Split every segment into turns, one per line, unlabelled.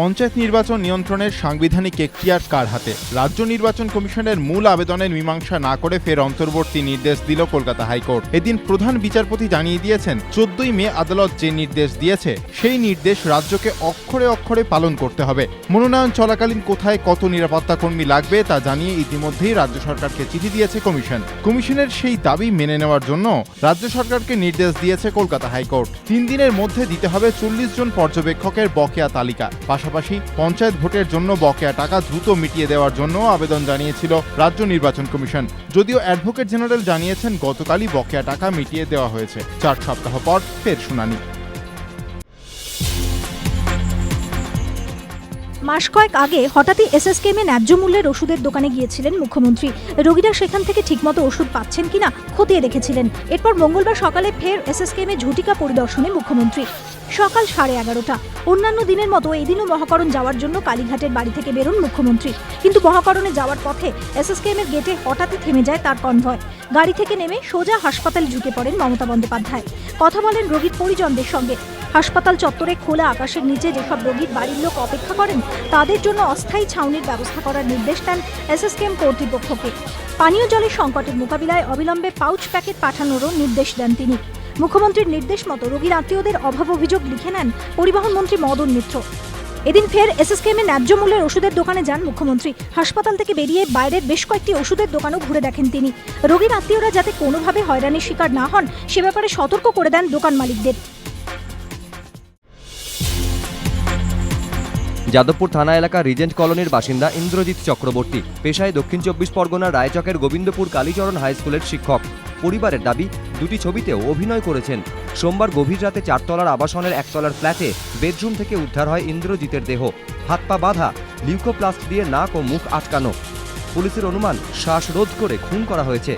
পঞ্চায়েত নির্বাচন নিয়ন্ত্রণের সাংবিধানিক এখতিয়ার কার হাতে? রাজ্য নির্বাচন কমিশনের মূল আবেদনের মীমাংসা না করে ফের অন্তর্বর্তী নির্দেশ দিল কলকাতা হাইকোর্ট। এদিন প্রধান বিচারপতি জানিয়ে দিয়েছেন, চোদ্দই মে আদালত যে নির্দেশ দিয়েছে, সেই নির্দেশ রাজ্যকে অক্ষরে অক্ষরে পালন করতে হবে। মনোনয়ন চলাকালীন কোথায় কত নিরাপত্তা কর্মী লাগবে তা জানিয়ে ইতিমধ্যেই রাজ্য সরকারকে চিঠি দিয়েছে কমিশন। কমিশনের সেই দাবি মেনে নেওয়ার জন্য রাজ্য সরকারকে নির্দেশ দিয়েছে কলকাতা হাইকোর্ট। তিন দিনের মধ্যে দিতে হবে চল্লিশ জন পর্যবেক্ষকের বকেয়া তালিকা। পাশাপাশি পঞ্চায়েত ভোটের জন্য বকেয়া টাকা দ্রুত মিটিয়ে দেওয়ার জন্য আবেদন জানিয়েছিল রাজ্য নির্বাচন কমিশন। যদিও অ্যাডভোকেট জেনারেল জানিয়েছেন, গতকালই বকেয়া টাকা মিটিয়ে দেওয়া হয়েছে। চার সপ্তাহ পর ফের শুনানি।
মাস কয়েক আগে হঠাৎই এসএসকেমে ন্যায্য মূল্যের ওষুধের দোকানে গিয়েছিলেন মুখ্যমন্ত্রী। রোগীরা সেখান থেকে ঠিকমতো ওষুধ পাচ্ছেন কিনা খতিয়ে দেখেছিলেন। এরপর মঙ্গলবার সকালে ফের এসএসকেমে ঝুটিকা পরিদর্শনে মুখ্যমন্ত্রী। সকাল সাড়ে এগারোটা। অন্যান্য দিনের মতো এদিনও মহাকরণ যাওয়ার জন্য কালীঘাটের বাড়ি থেকে বেরোন মুখ্যমন্ত্রী। কিন্তু মহাকরণে যাওয়ার পথে এসএসকেএমের গেটে হঠাৎই থেমে যায় তার কনভয়। গাড়ি থেকে নেমে সোজা হাসপাতালে ঝুঁকে পড়েন মমতা বন্দ্যোপাধ্যায়। কথা বলেন রোগীর পরিজনদের সঙ্গে। হাসপাতাল চত্বরে খোলা আকাশের নিচে যেসব রোগীর বাড়ির লোক অপেক্ষা করেন, তাদের জন্য অস্থায়ী ছাউনির ব্যবস্থা করার নির্দেশ দেন এসএসকেএম কর্তৃপক্ষকে। পানীয় জলের সংকটের মোকাবিলায় অবিলম্বে পাউচ প্যাকেট পাঠানোরও নির্দেশ দেন তিনি। মুখ্যমন্ত্রীর নির্দেশ মতো রোগীর আত্মীয়দের অভাব অভিযোগ লিখে নেন পরিবহন মন্ত্রী মদন মিত্র। এদিন ফের এসএসকেএমে ন্যায্য মূল্যের ওষুধের দোকানে যান মুখ্যমন্ত্রী। হাসপাতাল থেকে বেরিয়ে বাইরের বেশ কয়েকটি ওষুধের দোকানও ঘুরে দেখেন তিনি। রোগীর আত্মীয়রা যাতে কোনোভাবে হয়রানির শিকার না হন, সে ব্যাপারে সতর্ক করে দেন দোকান মালিকদের।
যাদবপুর থানা এলাকা রিজেন্ট কলোনির বাসিন্দা ইন্দ্রজিৎ চক্রবর্তী। পেশায় দক্ষিণ চব্বিশ পরগনার রায়চকের গোবিন্দপুর কালীচরণ হাই স্কুলের শিক্ষক। পরিবারের দাবি, দুটি ছবিতেও অভিনয় করেছেন। সোমবার গভীর রাতে চারতলার আবাসনের একতলার ফ্ল্যাটে বেডরুম থেকে উদ্ধার হয় ইন্দ্রজিতের দেহ। হাত পা বাঁধা, লিউকোপ্লাস্ট দিয়ে নাক ও মুখ আটকানো। পুলিশের অনুমান শ্বাসরোধ করে খুন করা হয়েছে।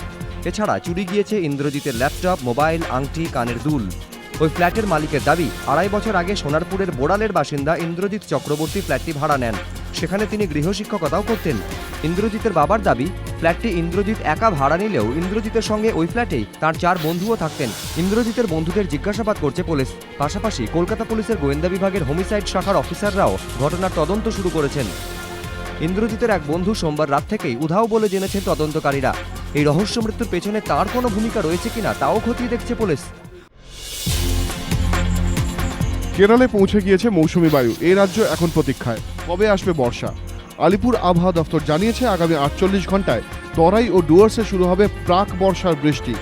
এছাড়া চুরি গিয়েছে ইন্দ্রজিতের ল্যাপটপ, মোবাইল, আংটি, কানের দুল। ওই ফ্ল্যাটের মালিকের দাবি, আড়াই বছর আগে সোনারপুরের বোড়ালের বাসিন্দা ইন্দ্রজিৎ চক্রবর্তী ফ্ল্যাটটি ভাড়া নেন। সেখানে তিনি গৃহশিক্ষকতাও করতেন। ইন্দ্রজিতের বাবার দাবি, ফ্ল্যাটটি ইন্দ্রজিৎ একা ভাড়া নিলেও ইন্দ্রজিতের সঙ্গে ওই ফ্ল্যাটেই তার চার বন্ধুও থাকতেন। ইন্দ্রজিতের বন্ধুদের জিজ্ঞাসাবাদ করছে পুলিশ। পাশাপাশি কলকাতা পুলিশের গোয়েন্দা বিভাগের হোমিসাইড শাখার অফিসাররাও ঘটনার তদন্ত শুরু করেছেন। ইন্দ্রজিতের এক বন্ধু সোমবার রাত থেকেই উধাও বলে জেনেছেন তদন্তকারীরা। এই রহস্য মৃত্যুর পেছনে তার কোনো ভূমিকা রয়েছে কিনা, তাও খতিয়ে দেখছে পুলিশ।
কেরলে পৌঁছে গিয়েছে মৌসুমি বায়ু। এ রাজ্য এখন প্রতীক্ষায়। কবে আসবে বর্ষা? আলিপুর আবহাওয়া দফতর জানিয়েছে, আগামী আটচল্লিশ ঘন্টায় তরাই ও ডুয়ার্সে শুরু হবে প্রাক বর্ষার বৃষ্টি।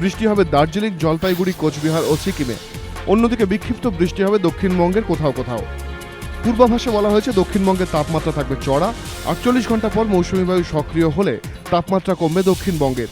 বৃষ্টি হবে দার্জিলিং, জলপাইগুড়ি, কোচবিহার ও সিকিমে। অন্যদিকে বিক্ষিপ্ত বৃষ্টি হবে দক্ষিণবঙ্গের কোথাও কোথাও। পূর্বাভাসে বলা হয়েছে, দক্ষিণবঙ্গের তাপমাত্রা থাকবে চড়া। আটচল্লিশ ঘণ্টা পর মৌসুমি বায়ু সক্রিয় হলে তাপমাত্রা কমবে দক্ষিণবঙ্গের।